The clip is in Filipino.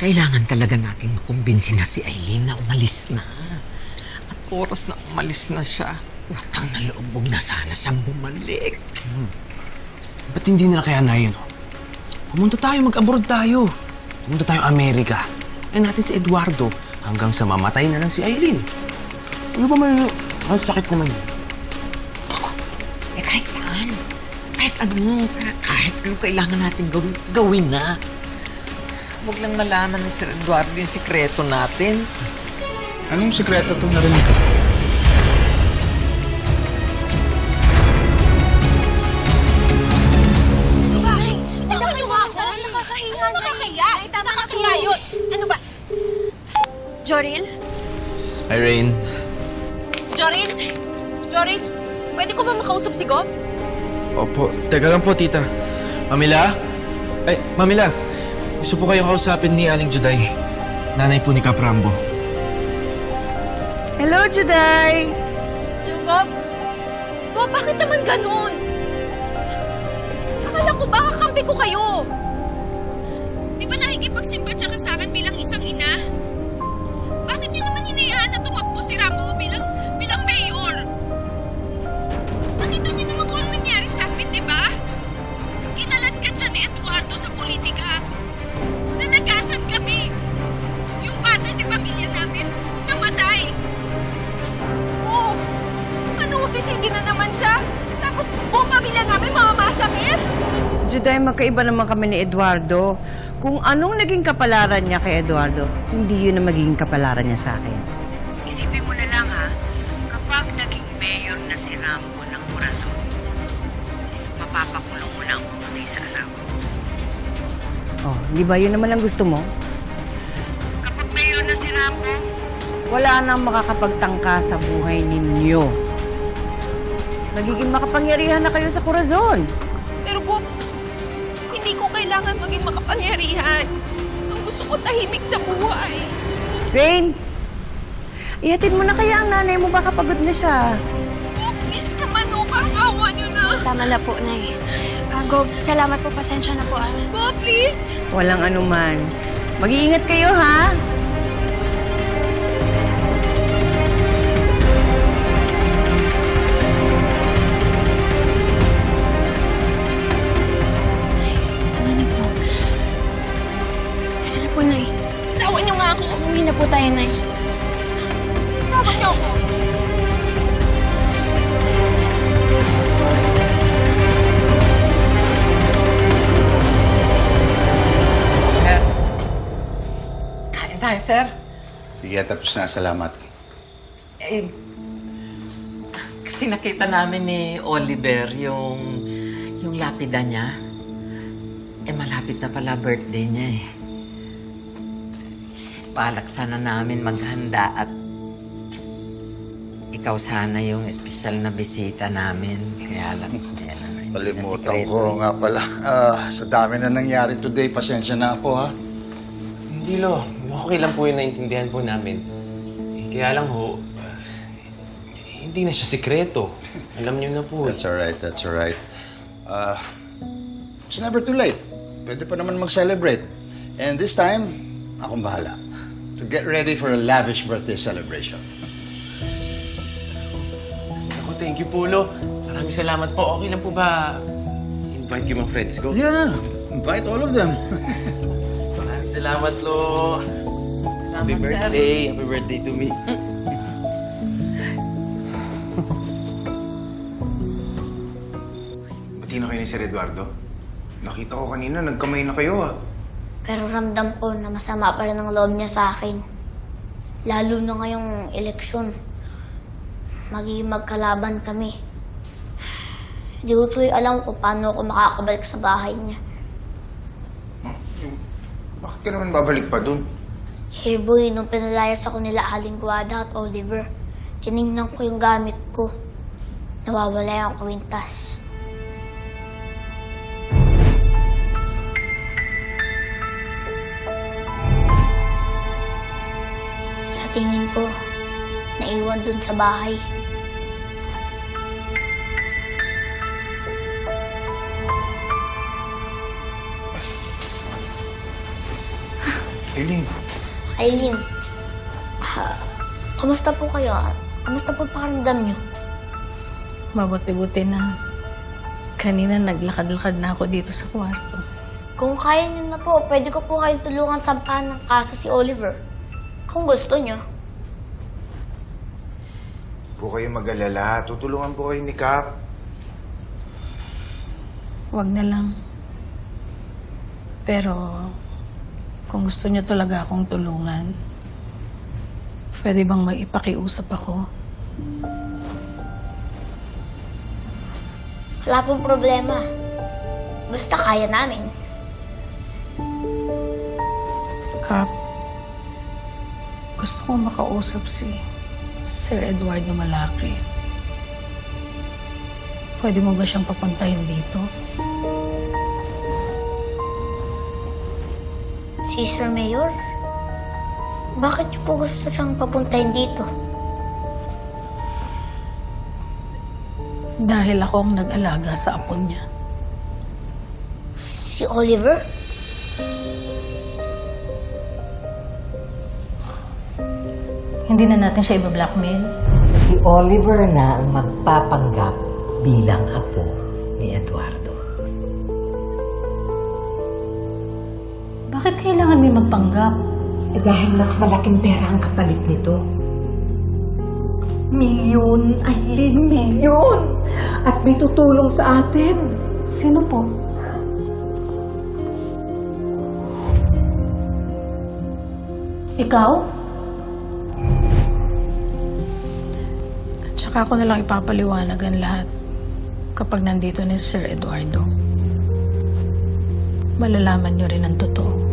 Kailangan talaga nating makumbinsi na si Eileen na umalis na. At oras na umalis na siya, utang na loob huwag na sana siyang bumalik. Ba't hindi nila kaya na yun? Pumunta tayo, mag-abroad tayo. Pumunta tayo Amerika. Ay natin si Eduardo hanggang sa mamatay na lang si Aileen. Ano ba man Ang sakit naman yun. Eh kahit saan, kahit ano, ka- kahit ano kailangan natin gawin, gawin na. Huwag lang malaman ni Sir Eduardo yung sikreto natin. Anong sikreto itong narinig ko? Bahay! Tama mo ako! Nakakahiya! Ano nakakahiya? Nakakahiya yun! Ano ba? Joril? Irene. Joril? Joril? Pwede ko ba makausap si Gob? Opo. Teka lang po, tita. Mamila? Ay, Mamila. Gusto po kayong kausapin ni Aling Juday. Nanay po ni Kaprambo. Hello, Juday! Ano, Gob? Gob, bakit naman ganun? Akala ko baka kampi ko kayo. Di ba nakikipagsimpatya ka sa akin bilang isang ina? Sisigi na naman siya? Tapos buong pamilya namin mamamasakit? Juday, magkaiba naman kami ni Eduardo. Kung anong naging kapalaran niya kay Eduardo, hindi yun ang magiging kapalaran niya sa akin. Isipin mo na lang ha, kapag naging mayor na si Rambo ng Corazon, mapapakulong mo na ang patay sa asawa. Oh, di ba yun naman ang gusto mo? Kapag mayor na si Rambo, wala nang makakapagtangka sa buhay ninyo. Nagiging makapangyarihan na kayo sa Corazon. Pero Gob, hindi ko kailangan maging makapangyarihan. Ang gusto ko tahimik na buhay. Rain! Ihatid mo na kaya ang nanay mo, baka pagod na siya. Oh, please naman, oh, parang awa niyo na. Tama na po, Nay. Ah, Gob, salamat po. Pasensya na po, ah. Go, please. Walang anuman. Mag-iingat kayo, ha? Sir. Sige, tapos na. Salamat. Eh, kasi nakita namin ni Oliver yung, yung lapida niya. Eh, malapit na pala birthday niya eh. Balak sana namin maghanda at ikaw sana yung espesyal na bisita namin. Kaya lang, kaya lang. Kalimutan ko nga pala. Ah, sa dami na nangyari today, pasensya na ako ha. Hindi lo. Okay lang po yun naintindihan po namin. Eh, kaya lang ho, ah, hindi na siya sikreto. Alam niyo na po. That's alright, that's alright. Ah, it's never too late. Pwede pa naman mag-celebrate. And this time, akong bahala. So get ready for a lavish birthday celebration. Ako, thank you po, lo. Maraming salamat po. Okay lang po ba invite yung mga friends ko? Yeah, invite all of them. Maraming salamat, lo. Happy birthday. Happy birthday to me. Pati na kayo ni Sir Eduardo? Nakita ko kanina, nagkamay na kayo ah. Pero ramdam ko na masama pa rin ang loob niya sa akin. Lalo na ngayong eleksyon. Magiging magkalaban kami. Hindi ko tuloy alam kung paano ako makakabalik sa bahay niya. Bakit ka naman babalik pa dun? Eh boy, nung pinalayas ako nila Aling Guada at Oliver, tinignan ko yung gamit ko. Nawawala yung kwintas. Sa tingin ko, naiwan dun sa bahay. Eileen, Eileen, ah, kamusta po kayo? Kamusta po pakiramdam niyo? Mabuti-buti na. Kanina naglakad-lakad na ako dito sa kwarto. Kung kaya niyo na po, pwede ko po kayong tulungan sampahan ng kaso si Oliver. Kung gusto niyo. po kayo mag-alala. Tutulungan po kayo ni Cap. Wag na lang. Pero, kung gusto niyo talaga akong tulungan, pwede bang may ipakiusap ako? Wala pong problema. Basta kaya namin. Kap, gusto kong makausap si Sir Eduardo Malacri. Pwede mo ba siyang papuntahin dito? Si Sir Mayor? Bakit niyo po gusto siyang papuntahin dito? Dahil ako ang nag-alaga sa apo niya. Si Oliver? Hindi na natin siya iba-blackmail. Si Oliver na ang magpapanggap bilang apo ni Eduardo. Bakit kailangan may magpanggap? Eh, dahil mas malaking pera ang kapalit nito. Milyon, Aileen, milyon! At may tutulong sa atin. Sino po? Ikaw? At saka ako na lang ipapaliwanag ang lahat kapag nandito ni Sir Eduardo. Malalaman niyo rin ang totoo.